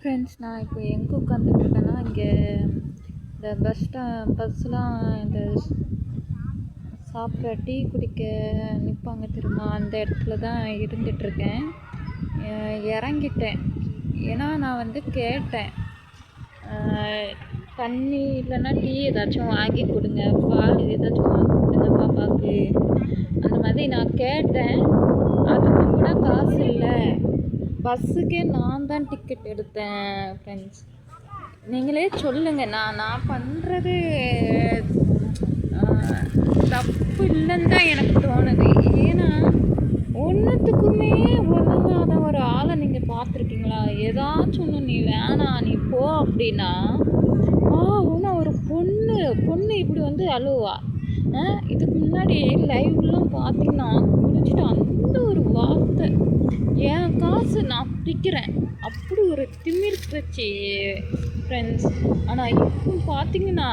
Friends நான் இப்போ எங்கே உட்காந்துருக்கேன்னா இங்கே இந்த பஸ் ஸ்டா பஸ்லாம் இந்த சாப்பிட டீ குடிக்க நிற்பாங்க தெரியுமா? அந்த இடத்துல தான் இருந்துகிட்ருக்கேன் இறங்கிட்டேன். ஏன்னா நான் வந்து கேட்டேன். தண்ணி இல்லைன்னா டீ ஏதாச்சும் வாங்கி கொடுங்க. பால் ஏதாச்சும் வாங்கி கொடுங்க பாப்பாவுக்கு. அந்த மாதிரி நான் கேட்டேன். அதுக்கு கூட காசு இல்லை. பஸ்ஸுக்கே நான் தான் டிக்கெட் எடுத்தேன் ஃப்ரெண்ட்ஸ் நீங்களே சொல்லுங்கள் நான் நான் பண்ணுறது தப்பு இல்லைன்னு தான் எனக்கு தோணுது. ஏன்னா ஒன்றுத்துக்குமே உதவாத ஒரு ஆளை நீங்கள் பார்த்துருக்கீங்களா? ஏதாச்சும் ஒன்று நீ வேணாம் நீ போ அப்படின்னா ஆ இன்னும் ஒரு பொண்ணு பொண்ணு இப்படி வந்து அழுவா. இதுக்கு முன்னாடி லைவ்லாம் பார்த்தீங்கன்னா குடிச்சிட்டு அந்த ஒரு வார்த்தை ஃப்ரெண்ட்ஸு நான் பிடிக்கிறேன். அப்படி ஒரு திமிர் ஃப்ரெண்ட்ஸ் ஆனால் இப்போ பார்த்தீங்கன்னா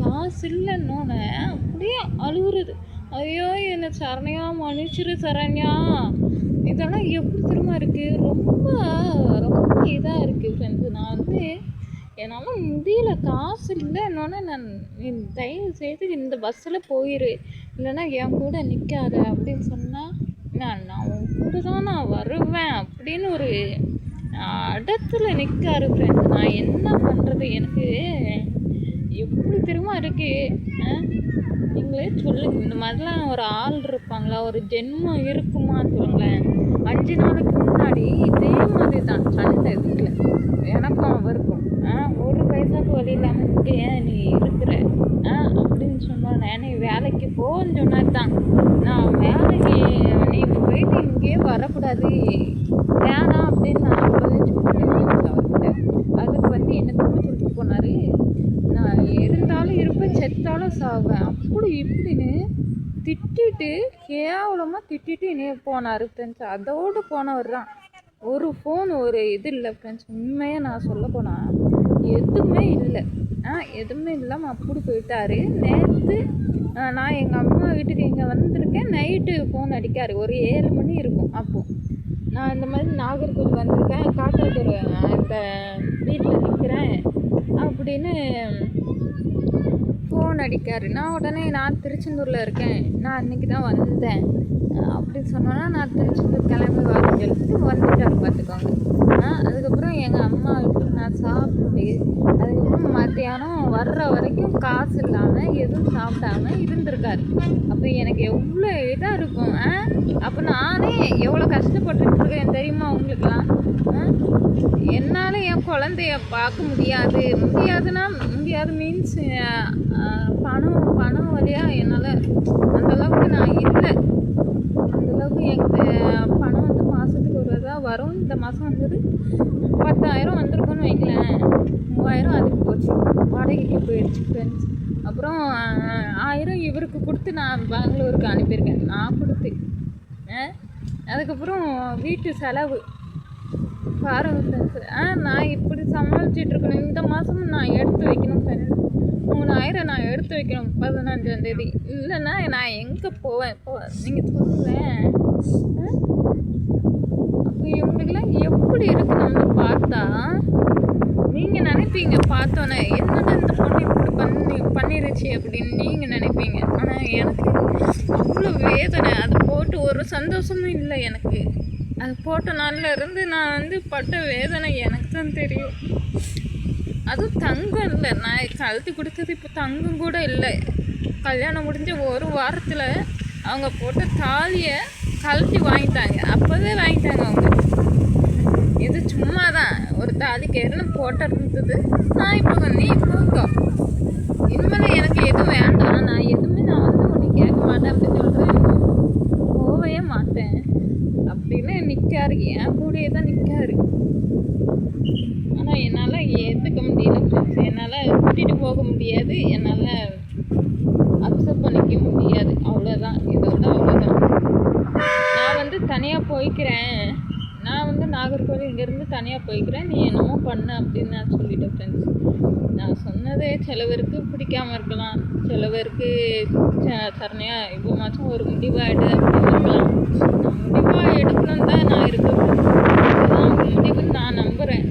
காசு இல்லைன்னொன்னே அப்படியே அழுகுறது ஐயோ என்னை சரண்யா மன்னிச்சிரு சரண்யா. இதெல்லாம் எப்படி திரும்ப இருக்குது ரொம்ப ரொம்ப இதாக இருக்குது ஃப்ரெண்ட்ஸ் நான் வந்து என்னால் முடியல. காசு இல்லைன்னொன்னே நான் தயவு செய்து இந்த பஸ்ஸில் போயிரு. இல்லைன்னா என் கூட நிற்காத அப்படின்னு சொன்னால் நான் நான் உன் கூட தான் நான் வருவேன் அப்படின்னு ஒரு இடத்துல நிற்காரு ஃப்ரெண்ட்ஸ் நான் என்ன பண்ணுறது எனக்கு எப்படி திரும்ப இருக்கு? ஆ? நீங்களே சொல்லுங்க. இந்த மாதிரிலாம் ஒரு ஆள் இருப்பாங்களா? ஒரு ஜென்மம் இருக்குமா சொல்லுங்களேன். அஞ்சு நாளைக்கு முன்னாடி இதே மாதிரி தான் சண்டை வீட்டில் எனக்கும் அவருக்கும் ஆ ஒரு பைசாக்கு வழி இல்லாமல் இங்கே ஏன் நீ இருக்கிற ஆ அப்படின்னு சொன்னோம் நீ வேலைக்கு போன்னு சொன்னார்தான் தான். நான் வேலைக்கு நீ போயிட்டு இங்கேயே வரக்கூடாது. வேணாம் அப்படின்னு நான் அப்போவே சொல்லிட்டேன் அவர்கிட்ட. அதுக்கு வந்து எனக்கு என்ன சொல்லிட்டு போனார்? நான் இருந்தாலும் இருப்பேன் செத்தாலும் சாவேன். அப்படி இப்படின்னு திட்டிட்டு கேவலமாக திட்டிட்டு இனே போனார் ஃப்ரெண்ட்ஸ் அதோடு போனவர் தான். ஒரு ஃபோன் ஒரு இது இல்லை ஃப்ரெண்ட்ஸ் உண்மையாக நான் சொல்ல போனால் எதுவுமே இல்லை. ஆ எதுவுமே இல்லாமல் அப்படி போயிட்டாரு. நேற்று நான் எங்கள் அம்மா வீட்டுக்கு இங்கே வந்திருக்கேன். நைட்டு ஃபோன் அடிக்காரு. ஒரு ஏழு மணி இருக்கும் அப்போது நான் இந்த மாதிரி நாகர்கோவில் வந்திருக்கேன். காட்டாத்தூர் இந்த வீட்டில் நிற்கிறேன் அப்படின்னு ஃபோன் அடிக்காரு. நான் உடனே நான் திருச்செந்தூரில் இருக்கேன். நான் அன்றைக்கி தான் வந்தேன். அப்படின்னு சொன்னோன்னா நான் திருச்செந்தூர் கிளம்பி வரேன்னு சொல்லிட்டு வந்துட்டார் பார்த்துக்கோங்க. அதுக்கப்புறம் எங்கள் அம்மா வீட்டுக்கு நான் சாப்பிட்டு அதுக்கப்புறம் மத்தியானம் வர்ற வரைக்கும் காசு எதுவும் சாப்பிடாம இருந்திருக்காரு. அப்போ எனக்கு எவ்வளோ இதாக இருக்கும் ஆ? அப்போ நானே எவ்வளோ கஷ்டப்பட்டுட்டு இருக்கேன் தெரியுமா உங்களுக்குலாம் என்னால் என் குழந்தைய பார்க்க முடியாது. முடியாதுன்னா முடியாது மீன்ஸ் பணம் பணம் வழியாக என்னால் அந்தளவுக்கு நான் இல்லை. அந்தளவுக்கு என் பணம் வந்து மாதத்துக்கு ஒரு தான் வரும். இந்த மாதம் வந்தது பத்தாயிரம் வந்திருக்குன்னு வைங்களேன். மூவாயிரம் அதுக்கு போச்சு. வாடகைக்கு போயிடுச்சு ஃப்ரெண்ட்ஸ் அப்புறம் ஆயிரம் இவருக்கு கொடுத்து நான் பெங்களூருக்கு அனுப்பியிருக்கேன். நான் கொடுத்து அதுக்கப்புறம் வீட்டு செலவு. பாருங்க ஃப்ரெண்ட்ஸ் ஆ நான் இப்படி சமாளிச்சிட்டு இருக்கணும். இந்த மாதமும் நான் எடுத்து வைக்கணும் ஃப்ரெண்ட்ஸ் மூணாயிரம் நான் எடுத்து வைக்கணும் பதினஞ்சாம் தேதி. இல்லைன்னா நான் எங்கே போவேன்? போவேன் நீங்கள் சொல்லுவேன் அப்போ இவங்களுக்கெல்லாம் எப்படி இருக்கு நம்ம பார்த்தா நீங்கள் நினைப்பீங்க பார்த்தோன்னே என்னடா இந்த பொண்ணு இப்படி பண்ணி பண்ணிருச்சு அப்படின்னு நீங்கள் நினைப்பீங்க. ஆனால் எனக்கு அவ்வளோ வேதனை. அது போட்டு ஒரு சந்தோஷமும் இல்லை எனக்கு. அது போட்ட நாளில் இருந்து நான் வந்து பட்ட வேதனை எனக்கு தான் தெரியும். அதுவும் தங்கம் இல்லை. நான் கழட்டி கொடுத்தது இப்போ தங்கம் கூட இல்லை. கல்யாணம் முடிஞ்ச ஒரு வாரத்தில் அவங்க போட்ட தாலியை கழட்டி வாங்கிட்டாங்க. அப்போவே வாங்கிட்டாங்க அவங்க. இது சும்மா தான் ஒரு தாலி இருந்தது? நான் இப்போ நீ போக்கோ இனிமேல் எனக்கு எதுவும் வேண்டாம். நான் எதுவுமே நான் வந்து ஒன்று கேட்க மாட்டேன் அப்படின்னு சொல்கிறேன் போகவே மாட்டேன். அப்படின்னு நிற்காரு என் கூடயே தான் நிற்காரு ஆனால் என்னால் ஏற்றுக்க முடியல ஃப்ரெண்ட்ஸ் என்னால் கூட்டிகிட்டு போக முடியாது. என்னால் அக்செப்ட் பண்ணிக்க முடியாது. அவ்வளோதான் இதோட அவ்வளோதான் நான் வந்து தனியாக போய்க்கிறேன். நான் வந்து நாகர்கோவில் இங்கேருந்து தனியாக போய்க்கிறேன். நீ என்னமோ பண்ண அப்படின்னு நான் சொல்லிட்டேன் ஃப்ரெண்ட்ஸ் நான் சொன்னதே சில பேருக்கு பிடிக்காம இருக்கலாம். சில பேருக்கு ச- இப்போ மாதம் ஒரு முடிவாயிடு அப்படின்னு இருக்கலாம் நான் முடிவாக எடுக்கணும் தான் நான் இருக்கேன். முடிவுன்னு நான் நம்புகிறேன்